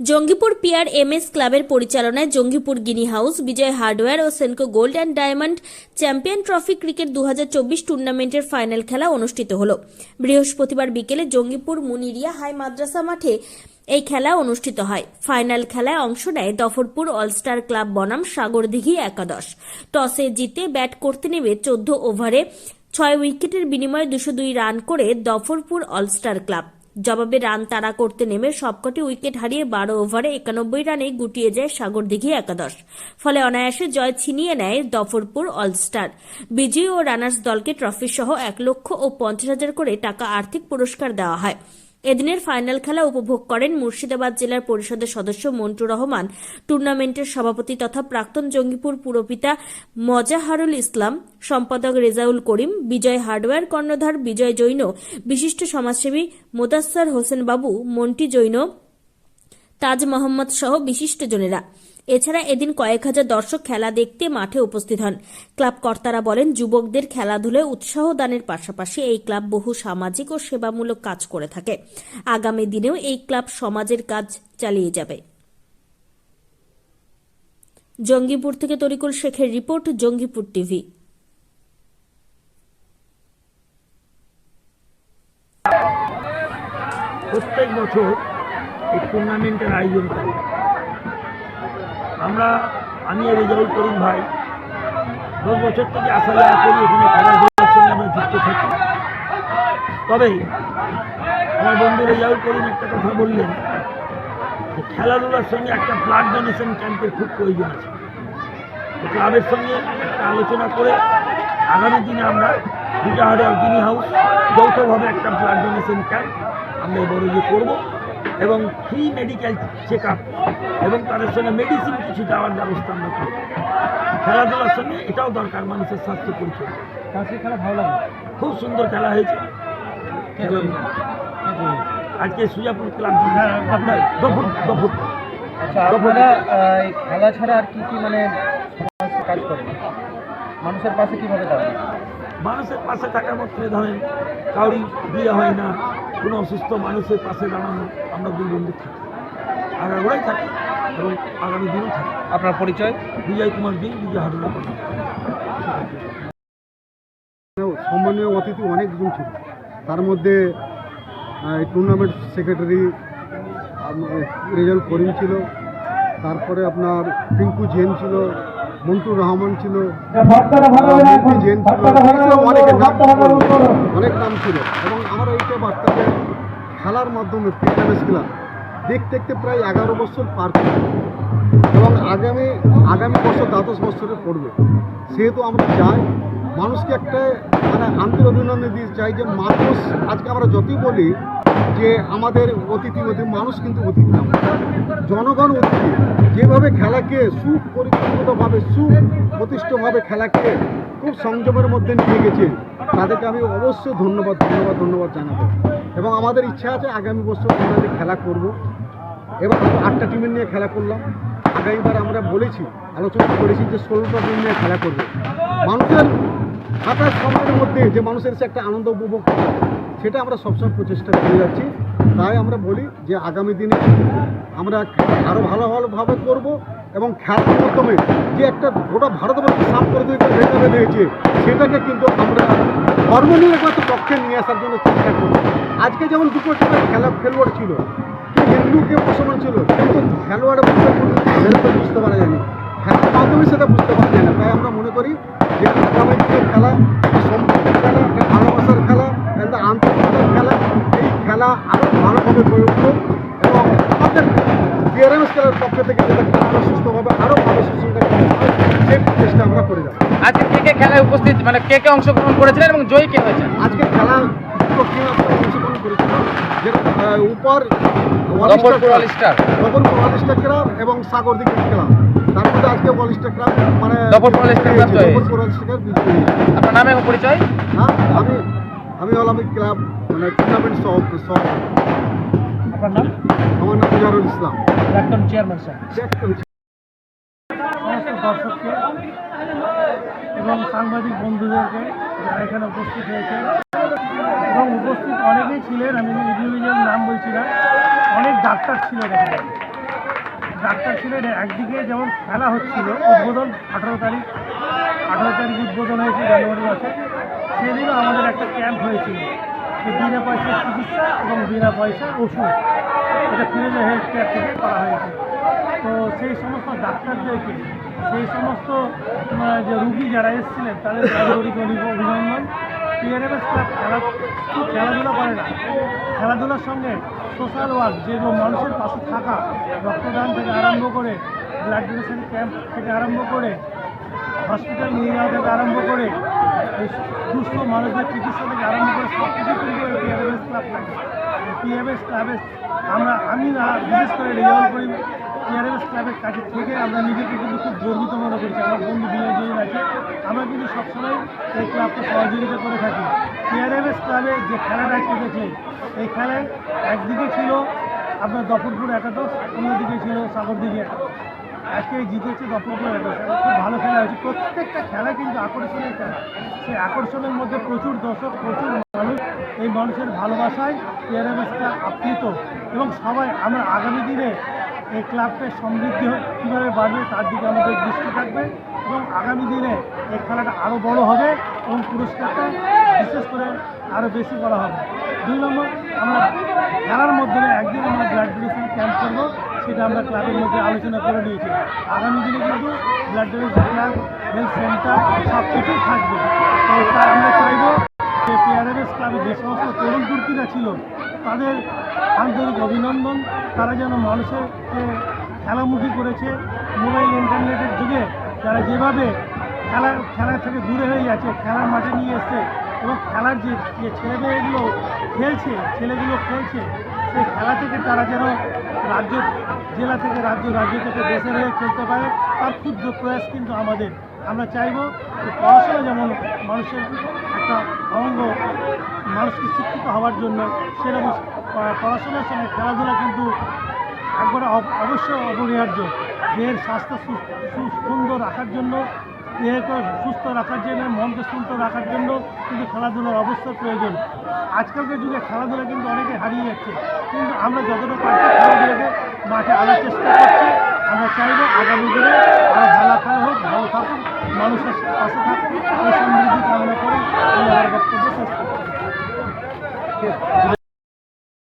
Jangipur PR M S ক্লাবের পরিচালনায় Jangipur guinea house, Bijoy hardware O Senco gold and diamond champion trophy cricket দু হাজার চব্বিশ টুর্নামেন্টের ফাইনাল খেলা অনুষ্ঠিত হল। বৃহস্পতিবার বিকেলে জঙ্গিপুর মুনিরিয়া হাই মাদ্রাসা মাঠে এই খেলা অনুষ্ঠিত হয়। ফাইনাল খেলায় অংশ নেয় দফরপুর অলস্টার ক্লাব বনাম সাগরদিঘি একাদশ। টসে জিতে ব্যাট করতে নেমে চোদ্দ ওভারে ছয় উইকেটের বিনিময়ে দুশো দুই রান করে দফরপুর অলস্টার ক্লাব। জবাবে রান তাড়া করতে নেমে সবকটি উইকেট হারিয়ে বারো ওভারে একানব্বই রানে গুটিয়ে যায় সাগরদিঘি একাদশ। ফলে অনায়াসে জয় ছিনিয়ে নেয় দফরপুর অলস্টার। বিজয়ী ও রানার্স দলকে ট্রফি সহ এক লক্ষ ও পঞ্চাশ হাজার করে টাকা আর্থিক পুরস্কার দেওয়া হয়। এদিনের ফাইনাল খেলা উপভোগ করেন মুর্শিদাবাদ জেলার পরিষদের সদস্য মন্টু রহমান। টুর্নামেন্টের সভাপতি তথা প্রাক্তন জঙ্গিপুর পুরপিতা মজাহারুল ইসলাম, সম্পাদক রেজাউল করিম, বিজয় হার্ডওয়্যার কর্ণধার বিজয় জৈন, বিশিষ্ট সমাজসেবী মোদাস্সার হোসেন বাবু মন্টি জৈন তাজ মোহাম্মদ সহ বিশিষ্টজনেরা এছাড়া এদিন কয়েক হাজার দর্শক খেলা দেখতে মাঠে উপস্থিত হন। ক্লাব কর্তারা বলেন, যুবকদের খেলাধুলায় উৎসাহ দানের পাশাপাশি এই ক্লাব বহু সামাজিক ও সেবামূলক কাজ করে থাকে। আগামী দিনেও এই ক্লাব সমাজের কাজ চালিয়ে যাবে। জঙ্গিপুর থেকে তরিকুল শেখের রিপোর্ট, জঙ্গিপুর টিভি। প্রত্যেক বছর এই টুর্নামেন্টের আয়োজন করি। আমরা, আমি রেজাউল করিম ভাই, দশ বছর থেকে আসা যাওয়া করি এখানে খেলাধুলার সঙ্গে আমরা যুক্ত থাকি। তবে, আমার বন্ধু রেজাউল করিম একটা কথা বললেন খেলাধুলার সঙ্গে একটা ব্লাড ডোনেশন ক্যাম্পের খুব প্রয়োজন আছে। ক্লাবের সঙ্গে একটা আলোচনা করে আগামী দিনে আমরা বিটাহারে গিনি হাউস যৌথভাবে একটা ব্লাড ডোনেশন ক্যাম্প আমরা এবারে যে করব। এবং ফ্রি মেডিকেল চেক এবং তাদের সঙ্গে মেডিসিন কিছু দেওয়ার ব্যবস্থা আমরা করব। খেলাধুলার সঙ্গে এটাও দরকার মানুষের স্বাস্থ্য পরিচর্যা কাছে খেলা ভালো লাগে খুব সুন্দর খেলা হয়েছে। আজকে সুজাপুর ক্লাব হ্যাঁ, আপনার- আচ্ছা আপনারা খেলা ছাড়া আর কি কি মানে কাজ করেন মানুষের পাশে কীভাবে দাঁড়ান? মানুষের পাশে থাকার মধ্যে ধরেন কাউরি বিয়ে হয় না কোনো অসুস্থ মানুষের পাশে দাঁড়ানো আমরা দুই বন্ধু থাকি। আগাগোড়াই থাকি এবং আগামী দিনও থাকি। আপনার পরিচয়? বিজয় কুমার দিন বিজয় হাটুলা সম্মানীয় অতিথি অনেকজন ছিল। তার মধ্যে এই টুর্নামেন্ট সেক্রেটারি রেজাল্ট করিম ছিল। তারপরে আপনার পিঙ্কু জেন ছিল। মন্টু রহমান ছিল জেন ছিল অনেকের নাম অনেক নাম ছিল। এবং আমরা এইটা বার্তাকে খেলার মাধ্যমে ফিটনেস খেলা দেখতে দেখতে প্রায় এগারো বছর পার করে এবং আগামী আগামী বছর দ্বাদশ বছরে পড়বে। সেহেতু আমরা চাই মানুষকে একটা মানে আন্তর অভিনন্দন দিতে চাই যে মানুষ আজকে আমরা যতই বলি যে আমাদের অতিথি অতিথি মানুষ কিন্তু অতিথি জনগণ অতিথি। যেভাবে খেলাকে সুপরিকল্পিতভাবে সুপ্রতিষ্ঠভাবে খেলাকে খুব সংযমের মধ্যে নিয়ে গেছে, তাদেরকে আমি অবশ্যই ধন্যবাদ ধন্যবাদ ধন্যবাদ জানাব। এবং আমাদের ইচ্ছা আছে আগামী বছর আমরা খেলা করব আমরা আটটা টিমের নিয়ে খেলা করলাম। আগামীবার আমরা বলেছি, আলোচনা করেছি যে ষোলোটা টিম নিয়ে খেলা করবে। মানুষের হাঁটার সময়ের মধ্যে যে মানুষের সে একটা আনন্দ উপভোগ সেটা আমরা সবসময় প্রচেষ্টা করে যাচ্ছি। তাই আমরা বলি যে আগামী দিনে আমরা আরও ভালো ভালোভাবে করব এবং খেলার মাধ্যমে যে একটা গোটা ভারতবর্ষ সাম্প্রদায়িক ভেতরে দিয়েছে সেটাকে কিন্তু আমরা ধর্মনিরপেক্ষ পক্ষে নিয়ে আসার জন্য চেষ্টা করব। আজকে যেমন টিমের খেলা খেলোয়াড় ছিল হিন্দু, কেউ মুসলমান ছিল, কিন্তু খেলোয়াড় বুঝতে বুঝতে পারা যায়নি খেলার মাধ্যমে সেটা বুঝতে পারা যায় না। তাই আমরা মনে করি যে আগামী দিনের খেলা সম্পর্কের খেলা একটা ভালোবাসার খেলা একটা আন্তর্জাতিক খেলা। এই খেলা আরও ভালোভাবে গড়ে উঠুক এবং আমাদের বিআরএমএস খেলার পক্ষ থেকে যেটা খেলাটা সুস্থভাবে আরও ভালো সুশৃঙ্খল সেই চেষ্টা আমরা করে যাব। আজকে কে কে খেলায় উপস্থিত মানে কে কে অংশগ্রহণ করেছিলেন এবং জয়ী কে হয়েছে আজকে খেলা অংশগ্রহণ করেছিল যেটা উপর অল স্টার। এবং সাগর দিকে ক্লাব তার মধ্যে আজকে অল স্টার ক্লাব দফরপুর হয়েছে। আপনার নাম পরিচয়? হ্যাঁ আমি আমি এই ক্লাব মানে টুর্নামেন্ট সহ সহ। আপনার নাম? আমার নাম ইসলাম। প্রাক্তন চেয়ারম্যান স্যার চেক দর্শককে এবং সাংবাদিক বন্ধুদেরকে যারা এখানে উপস্থিত হয়েছে এবং উপস্থিত অনেকেই ছিলেন আমি ইন্ডিভিজুয়াল নাম বলছি না অনেক ডাক্তার ছিলেন এখানে। ডাক্তার ছিলেন, একদিকে যেমন খেলা হচ্ছিল, উদ্বোধন আঠারো তারিখ আঠারো তারিখ উদ্বোধন হয়েছে, জানুয়ারি মাসে। সেদিনও আমাদের একটা ক্যাম্প হয়েছিল বিনা পয়সার চিকিৎসা এবং বিনা পয়সার ওষুধ। এটা ফিরেজে হেলথ কেয়ার থেকে করা হয়েছে। তো সেই সমস্ত ডাক্তারদেরকে, সেই সমস্ত যে রুগী যারা এসেছিলেন, তাদের অভি- অভিনন্দন। পিআরএমএস ক্লাব খেলা খেলাধুলা করে না। খেলাধুলার সঙ্গে সোশ্যাল ওয়ার্ক, যে মানুষের পাশে থাকা, রক্তদান থেকে আরম্ভ করে ব্লাড ডোনেশন ক্যাম্প থেকে আরম্ভ করে হসপিটাল নিয়ে যাওয়া থেকে আরম্ভ করে সুস্থ মানুষদের চিকিৎসা থেকে আরম্ভ করে সব কিছু কিন্তু এই পিএমএস ক্লাব থাকে। পিএমএস ক্লাবে আমরা আমি না, বিশেষ করে রেজাল্ট করি ক্লাবের কাছে থেকে আমরা নিজেকে কিন্তু খুব গর্বিত মনে করছি। আমার বন্ধু জয়ী আছে। আমরা কিন্তু সবসময় এই ক্লাবকে সহযোগিতা করে থাকি। পিআরএমএস ক্লাবে যে খেলাটা খেলেছে এই খেলায় একদিকে ছিল আপনার দফরপুর একাদশ, অন্যদিকে ছিল সাগরদিঘি একাদশ। আজকে জিতেছে দফরপুর খুব ভালো খেলা হয়েছে। প্রত্যেকটা খেলা কিন্তু আকর্ষণের খেলা। সেই আকর্ষণের মধ্যে প্রচুর দর্শক, প্রচুর মানুষ এই মানুষের ভালোবাসায় পিআরএমএসটা আপ্লিত। এবং সবাই, আমরা আগামী দিনে এই ক্লাবটা সমৃদ্ধি কীভাবে বাড়বে তার দিকে আমাদের দৃষ্টি থাকবে। এবং আগামী দিনে এই খেলাটা আরও বড় হবে এবং পুরস্কারটা বিশেষ করে আরও বেশি করা হবে। দুই নম্বর, আমরা খেলার মাধ্যমে একদিন আমরা ব্লাড ডোনেশন ক্যাম্প করব, সেটা আমরা ক্লাবের মধ্যে আলোচনা করে নিয়েছি। আগামী দিনে কিন্তু blood donation club health centre সব কিছুই থাকবে আমরা চাইব যে পিআরএমএস ক্লাবে যে সমস্ত তরুণ তুর্কিরা ছিল, তাদের আন্তরিক অভিনন্দন। তারা যেন মানুষের খেলামুখী করেছে। মোবাইল, ইন্টারনেটের যুগে তারা যেভাবে খেলা খেলা থেকে দূরে হয়ে যাচ্ছে খেলার মাঠে নিয়ে এসছে এবং খেলার যে যে ছেলেমেয়েগুলো খেলছে, ছেলেগুলো খেলছে, সেই খেলা থেকে তারা যেন রাজ্য জেলা থেকে রাজ্য রাজ্য থেকে দেশের হয়ে খেলতে পারে, তার ক্ষুদ্র প্রয়াস কিন্তু আমাদের। আমরা চাইব যে পড়াশোনা যেমন মানুষের একটা অঙ্গ, মানুষকে শিক্ষিত হওয়ার জন্য সেরকম পড়াশোনার সঙ্গে খেলাধুলা কিন্তু একবারে অব- অবশ্যই অপরিহার্য। দেহের স্বাস্থ্য সুন্দর রাখার জন্য দেহকে সুস্থ রাখার জন্য, মনকে সুস্থ রাখার জন্য কিন্তু খেলাধুলার অবশ্যই প্রয়োজন। আজকালকার যুগে খেলাধুলা কিন্তু অনেকে হারিয়ে যাচ্ছে। কিন্তু আমরা যতটা পারছি খেলাধুলাকে মাঠে আনার চেষ্টা করছি। আমরা চাইব আগামী দিনে আরও ভালো খেলা হোক, ভালো থাকুক, মানুষের পাশে থাকুক সমৃদ্ধি কামনা করে আমি আমার বক্তব্য শেষ করছি।